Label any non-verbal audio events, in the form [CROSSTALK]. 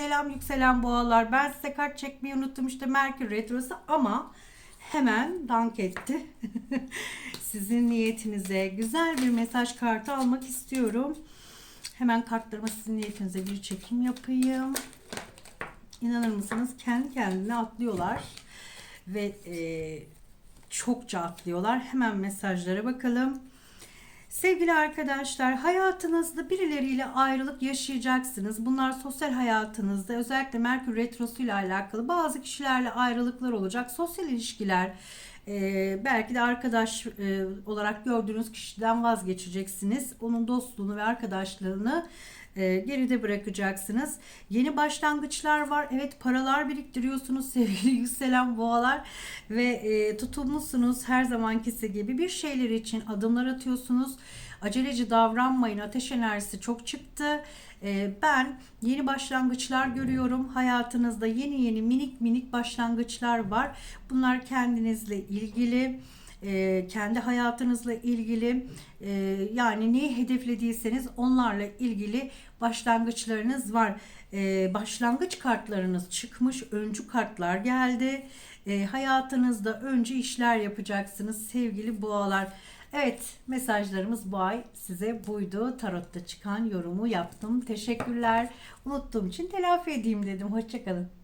Selam yükselen boğalar. Ben size kart çekmeyi unuttum işte Merkür Retrosu ama hemen dank etti. [LAUGHS] sizin niyetinize güzel bir mesaj kartı almak istiyorum. Hemen kartlarıma sizin niyetinize bir çekim yapayım. İnanır mısınız kendi kendine atlıyorlar ve e, çokça atlıyorlar. Hemen mesajlara bakalım. Sevgili arkadaşlar, hayatınızda birileriyle ayrılık yaşayacaksınız. Bunlar sosyal hayatınızda özellikle Merkür Retrosu ile alakalı bazı kişilerle ayrılıklar olacak. Sosyal ilişkiler, e, belki de arkadaş e, olarak gördüğünüz kişiden vazgeçeceksiniz. Onun dostluğunu ve arkadaşlığını e, geride bırakacaksınız. Yeni başlangıçlar var. Evet paralar biriktiriyorsunuz [LAUGHS] sevgili yükselen boğalar ve e, tutumlusunuz her zamankisi gibi bir şeyler için adımlar atıyorsunuz. Aceleci davranmayın. Ateş enerjisi çok çıktı. E, ben yeni başlangıçlar görüyorum. Hayatınızda yeni yeni minik minik başlangıçlar var. Bunlar kendinizle ilgili e, kendi hayatınızla ilgili e, yani neyi hedeflediyseniz onlarla ilgili başlangıçlarınız var. E, başlangıç kartlarınız çıkmış, öncü kartlar geldi. Hayatınızda öncü işler yapacaksınız sevgili boğalar. Evet mesajlarımız bu ay size buydu. Tarotta çıkan yorumu yaptım. Teşekkürler. Unuttuğum için telafi edeyim dedim. Hoşçakalın.